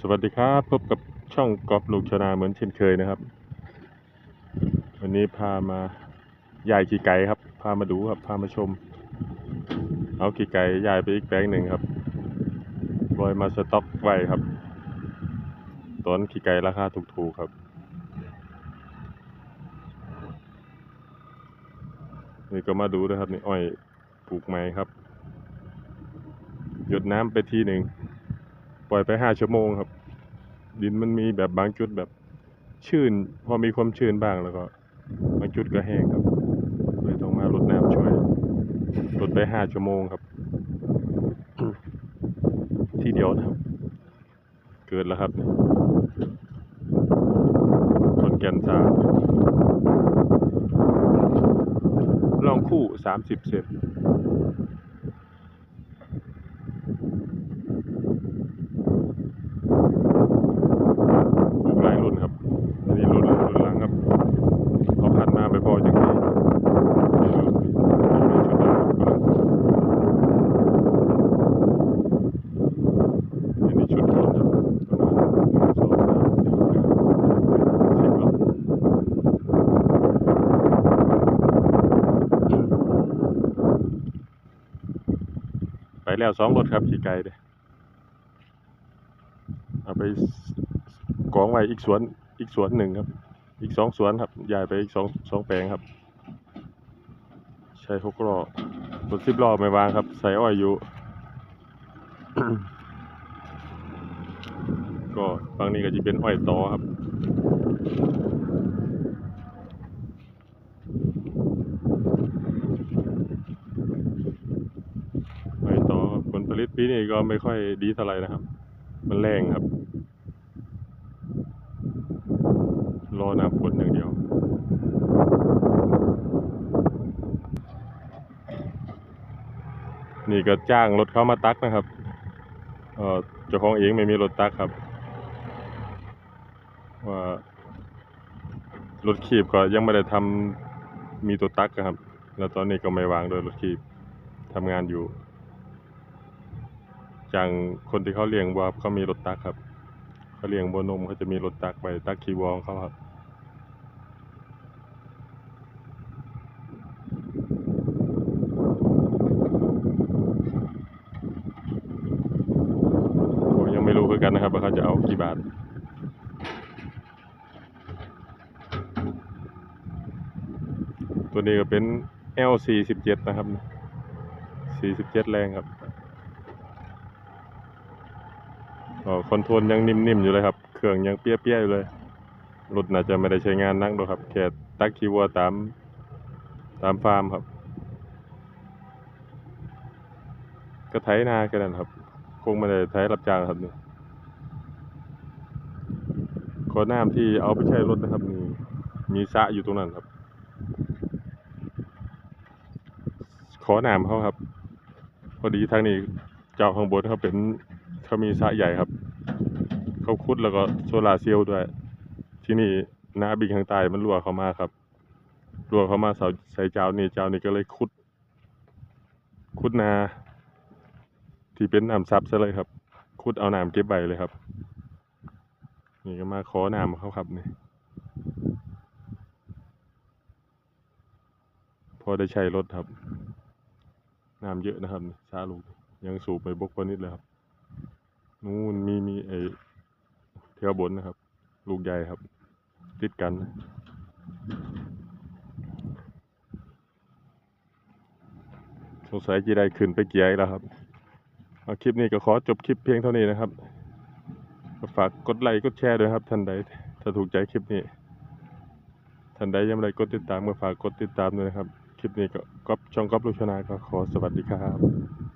สวัสดีครับ พบกับช่องกอล์ฟลูกชนาเหมือนเช่นเคยนะครับ วันนี้พามายายขี่ไก่ครับ พามาดูครับ พามาชม เอาขี่ไก่ยายไปอีกแปลงหนึ่งครับบอยมาสต็อกไว้ครับตอนขี่ไก่ราคาถูกๆครับ นี่ก็มาดูนะครับนี่อ้อยปลูกไม้ครับ หยดน้ำไปทีหนึ่ง ปล่อยไปห้าชั่วโมงครับ ดินมันมีแบบบางจุดแบบชื้น พอมีความชื้นบ้างแล้วก็บางจุดก็แห้งครับเลยต้องมารดน้ำช่วยรดไปห้าชั่วโมงครับ ทีเดียวนะครับ เกิดแล้วครับนี่คนแกนสาลองคู่สามสิบเซน ปลูกหลายรุ่นครับ อันนี้รุ่นรุ่นหลังครับเอาพันธุ์มาไปพอจังทีอันนี้ชุดต้นครับประมาณหนึ่งสองสามสี่ห้าสิบรอบไป แล้วสองรถครับขี่ไก่เด้เอาไปกองไว้อีกสวนอีกสวนหนึ่งครับ อีกสองสวนครับย้ายไปอีกสองสองแปลงครับ ใช้หกล้อรถสิบล้อไม่วางครับ ใส่อ้อยอยู่ ก็ฝั่งนี้ก็จะเป็นอ้อยตอครับ อ้อยตอครับผ ลผลิตปีนี้ก็ไม่ค่อยดีเท่าไหร่นะครับ มันแรงครับ รอหน้าฝนอย่างเดียว นี่ก็จ้างรถเข้ามาตักนะครับเออจ้าของเองไม่มีรถตักครับ ว่ารถขีบก็ยังไม่ได้ทำมีตัวตักครับ แล้วตอนนี้ก็ไม่วางโดยรถขีบทำงานอยู่ อย่างคนที่เขาเลี้ยงวัวเขามีรถตักครับเขาเลี้ยงวัวนมเขาจะมีรถตักไปตักขี้วัวของเขาครับผมยังไม่รู้คือกันนะครับว่าเขาจะเอากี่บาทตัวนี้ก็เป็น L 4 7 นะครับ 47 แรงครับ อ๋อ คอนโทรลยังนิ่มๆอยู่เลยครับ เครื่องยังเปี้ยๆอยู่เลย รถน่าจะไม่ได้ใช้งานนักหรอกครับ แค่ตักขี้วัวตามตามฟาร์มครับ ก็ไถนาแค่นั้นครับ คงไม่ได้ไถรับจ้างครับนี่ขอน้ำที่เอาไปใช้รถนะครับมีมีสระอยู่ตรงนั้นครับ ขอน้ำเขาครับ พอดีทางนี้เจ้าข้างบนเขาเป็น เขามีสระใหญ่ครับ เขาขุดแล้วก็โซลาเซลล์ด้วย ที่นี่นาบิงข้างใต้มันรั่วเข้ามาครับรั่วเข้ามาเสาใส่เจ้านี่เจ้านี่ก็เลยขุดขุดนา ที่เป็นน้ำซับซะเลยครับขุดเอาน้ำเก็บไว้เลยครับ นี่ก็มาขอน้ำเขาครับนี่พอได้ใช้รถครับน้ำเยอะนะครับนี่ซาลูกยังสูบไปบกกว่านิดเลยครับ นู่นมีมีไอเที่ยวบนนะครับ ลูกใหญ่ครับ ติดกันสงสัยจีได้ขึ้นไปเกียร์แล้วครับเอาคลิปนี้ก็ขอจบคลิปเพียงเท่านี้นะครับฝากกดไลค์กดแชร์ด้วยครับท่านใดถ้าถูกใจคลิปนี้ ท่านใดยังไม่ได้กดติดตามก็ฝากกดติดตามด้วยนะครับ คลิปนี้ก็ก๊อปช่องก๊อปลูกชนาก็ขอสวัสดีครับ